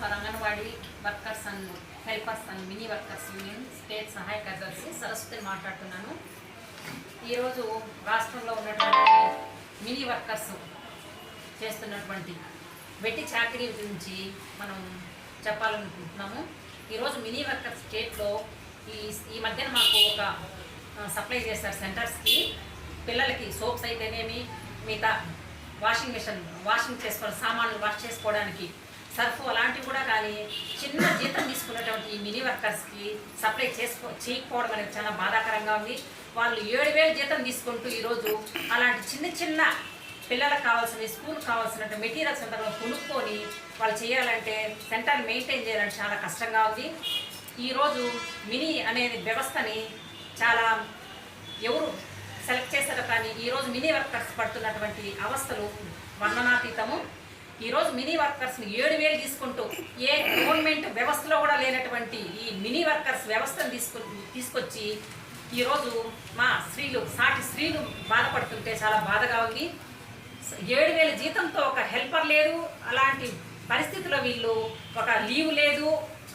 For anganwadi workers and helpers and mini workers union state సహాయ కార్యదర్శి సరస్వతిని మాట్లాడుతున్నాను. ఈరోజు రాష్ట్రంలో ఉన్నటువంటి మినీ వర్కర్స్ చేస్తున్నటువంటి వెట్టి చాకరీ గురించి మనం చెప్పాలనుకుంటున్నాము. ఈరోజు మినీ వర్కర్స్ స్టేట్లో ఈ ఈ మధ్యన మాకు ఒక సప్లై చేస్తారు సెంటర్స్కి. పిల్లలకి సోప్స్ అయితేనేమి మిగతా వాషింగ్ మిషన్ వాషింగ్ చేసుకోవడం సామాన్లు వాష్ చేసుకోవడానికి సర్ఫ్ అలాంటివి కూడా కానీ చిన్న జీతం తీసుకున్నటువంటి ఈ మినీ వర్కర్స్కి సప్లై చేసుకో చేయకపోవడం అనేది చాలా బాధాకరంగా ఉంది. వాళ్ళు ఏడు వేలు జీతం తీసుకుంటూ ఈరోజు అలాంటి చిన్న చిన్న పిల్లలకు కావాల్సిన స్కూల్ కావాల్సిన మెటీరియల్స్ అంతా కొనుక్కొని వాళ్ళు చేయాలంటే సెంటర్ మెయింటైన్ చేయాలంటే చాలా కష్టంగా ఉంది. ఈరోజు మినీ అనేది వ్యవస్థని చాలా ఎవరు సెలెక్ట్ చేశారో కానీ ఈరోజు మినీ వర్కర్స్ పడుతున్నటువంటి అవస్థలు వర్ణనాతీతము. ఈరోజు మినీ వర్కర్స్ని ఏడు వేలు తీసుకుంటూ ఏ గవర్నమెంట్ వ్యవస్థలో కూడా లేనటువంటి ఈ మినీ వర్కర్స్ వ్యవస్థను తీసుకు తీసుకొచ్చి ఈరోజు మా స్త్రీలు సాటి స్త్రీలు బాధపడుతుంటే చాలా బాధగా ఉంది. ఏడు వేల జీతంతో ఒక హెల్పర్ లేదు. అలాంటి పరిస్థితిలో వీళ్ళు ఒక లీవ్ లేదు.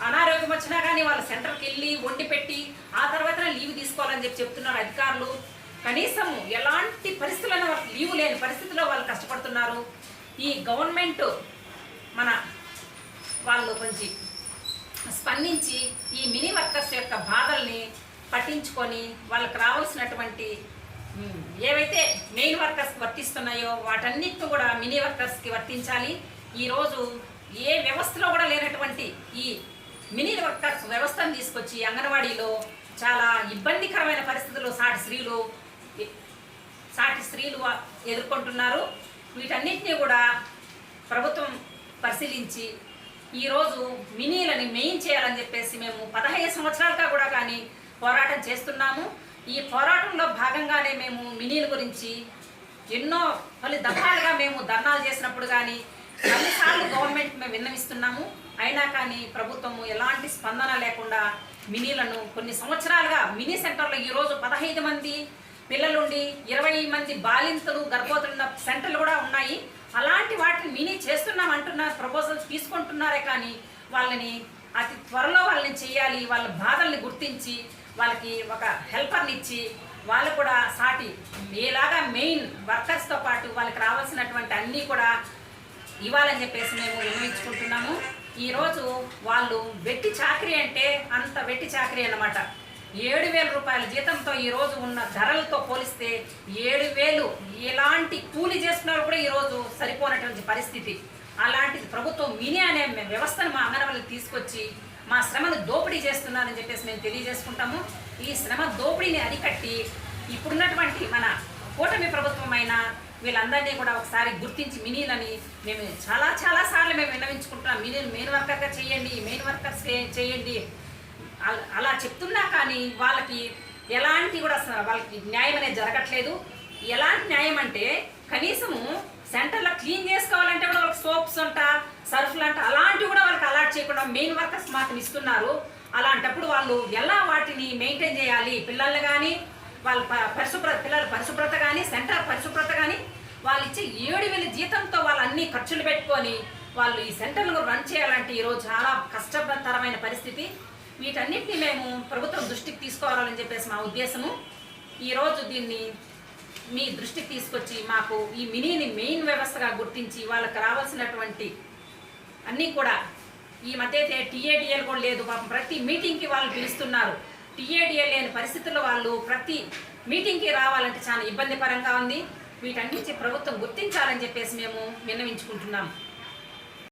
అనారోగ్యం వచ్చినా కానీ వాళ్ళు సెంటర్కి వెళ్ళి వండి పెట్టి ఆ తర్వాత లీవ్ తీసుకోవాలని చెప్పి చెప్తున్నారు అధికారులు. కనీసం ఎలాంటి పరిస్థితుల్లో వాళ్ళకి లీవ్ లేని పరిస్థితిలో వాళ్ళు కష్టపడుతున్నారు. ఈ గవర్నమెంట్ మన వాళ్ళు కొంచెం స్పందించి ఈ మినీ వర్కర్స్ యొక్క బాధల్ని పట్టించుకొని వాళ్ళకి రావాల్సినటువంటి ఏవైతే మెయిన్ వర్కర్స్కి వర్తిస్తున్నాయో వాటన్నిటిని కూడా మినీ వర్కర్స్కి వర్తించాలి. ఈరోజు ఏ వ్యవస్థలో కూడా లేనటువంటి ఈ మినీ వర్కర్స్ వ్యవస్థను తీసుకొచ్చి అంగన్వాడీలో చాలా ఇబ్బందికరమైన పరిస్థితుల్లో సాటి స్త్రీలు సాటి స్త్రీలు ఎదుర్కొంటున్నారు. వీటన్నిటిని కూడా ప్రభుత్వం పరిశీలించి ఈరోజు మినీలని మెయిన్ చేయాలని చెప్పేసి మేము పదహైదు సంవత్సరాలుగా కూడా కానీ పోరాటం చేస్తున్నాము. ఈ పోరాటంలో భాగంగానే మేము మినీల గురించి ఎన్నో పలు దఫాలుగా మేము ధర్నాలు చేసినప్పుడు కానీ అన్నిసార్లు గవర్నమెంట్ మేము విన్నవిస్తున్నాము. అయినా కానీ ప్రభుత్వము ఎలాంటి స్పందన లేకుండా మినీలను కొన్ని సంవత్సరాలుగా మినీ సెంటర్లో ఈరోజు పదహైదు మంది పిల్లలుండి ఇరవై మంది బాలింతలు గర్భవతులున్న సెంటర్లు కూడా ఉన్నాయి. అలాంటి వాటిని మినీ చేస్తున్నాం అంటున్నారు ప్రపోజల్స్ తీసుకుంటున్నారే కానీ వాళ్ళని అతి త్వరలో వాళ్ళని చేయాలి వాళ్ళ బాధల్ని గుర్తించి వాళ్ళకి ఒక హెల్పర్ని ఇచ్చి వాళ్ళు కూడా సాటి ఏలాగా మెయిన్ వర్కర్స్తో పాటు వాళ్ళకి రావాల్సినటువంటి అన్నీ కూడా ఇవ్వాలని చెప్పేసి మేము విన్నవించుకుంటున్నాము. ఈరోజు వాళ్ళు వెట్టి చాకరీ అంటే అంత వెట్టి చాకరీ అన్నమాట. ఏడు వేల రూపాయల జీతంతో ఈరోజు ఉన్న ధరలతో పోలిస్తే ఏడు వేలు ఎలాంటి కూలి చేస్తున్నారు కూడా ఈరోజు సరిపోనటువంటి పరిస్థితి. అలాంటిది ప్రభుత్వం మినీ అనే వ్యవస్థను మా అంగనవాళ్ళకి తీసుకొచ్చి మా శ్రమను దోపిడీ చేస్తున్నారని చెప్పేసి మేము తెలియజేసుకుంటాము. ఈ శ్రమ దోపిడీని అరికట్టి ఇప్పుడున్నటువంటి మన కూటమి ప్రభుత్వం వీళ్ళందరినీ కూడా ఒకసారి గుర్తించి మినీలని మేము చాలా చాలా సార్లు మేము విన్నవించుకుంటున్నాం. మినీ మెయిన్ వర్కర్గా చేయండి మెయిన్ వర్కర్స్ చేయండి. అలా చెప్తున్నా కానీ వాళ్ళకి ఎలాంటి కూడా వాళ్ళకి న్యాయం అనేది జరగట్లేదు. ఎలాంటి న్యాయం అంటే కనీసము సెంటర్లో క్లీన్ చేసుకోవాలంటే కూడా వాళ్ళకి సోప్స్ అంట సర్ఫ్లు అంట అలాంటివి కూడా వాళ్ళకి అలాట్ చేయకుండా మెయిన్ వర్కర్స్ మాత్రం ఇస్తున్నారు. అలాంటప్పుడు వాళ్ళు ఎలా వాటిని మెయింటైన్ చేయాలి? పిల్లల్ని కానీ వాళ్ళ పరిశుభ్రత పిల్లల పరిశుభ్రత కానీ సెంటర్ పరిశుభ్రత కానీ వాళ్ళు ఇచ్చే ఏడు వేల జీతంతో వాళ్ళు అన్ని ఖర్చులు పెట్టుకొని వాళ్ళు ఈ సెంటర్లను రన్ చేయాలంటే ఈరోజు చాలా కష్టతరమైన పరిస్థితి. వీటన్నిటిని మేము ప్రభుత్వం దృష్టికి తీసుకోవాలని చెప్పేసి మా ఉద్దేశము. ఈరోజు దీన్ని మీ దృష్టికి తీసుకొచ్చి మాకు ఈ మినీని మెయిన్ వ్యవస్థగా గుర్తించి వాళ్ళకి రావాల్సినటువంటి అన్నీ కూడా ఈ మధ్య అయితే టీఏడిఎల్ కూడా లేదు పాపం ప్రతి మీటింగ్కి వాళ్ళు పిలుస్తున్నారు. టీఏడిఎల్ లేని పరిస్థితుల్లో వాళ్ళు ప్రతి మీటింగ్కి రావాలంటే చాలా ఇబ్బందికరంగా ఉంది. వీటన్నించి ప్రభుత్వం గుర్తించాలని చెప్పేసి మేము విన్నవించుకుంటున్నాము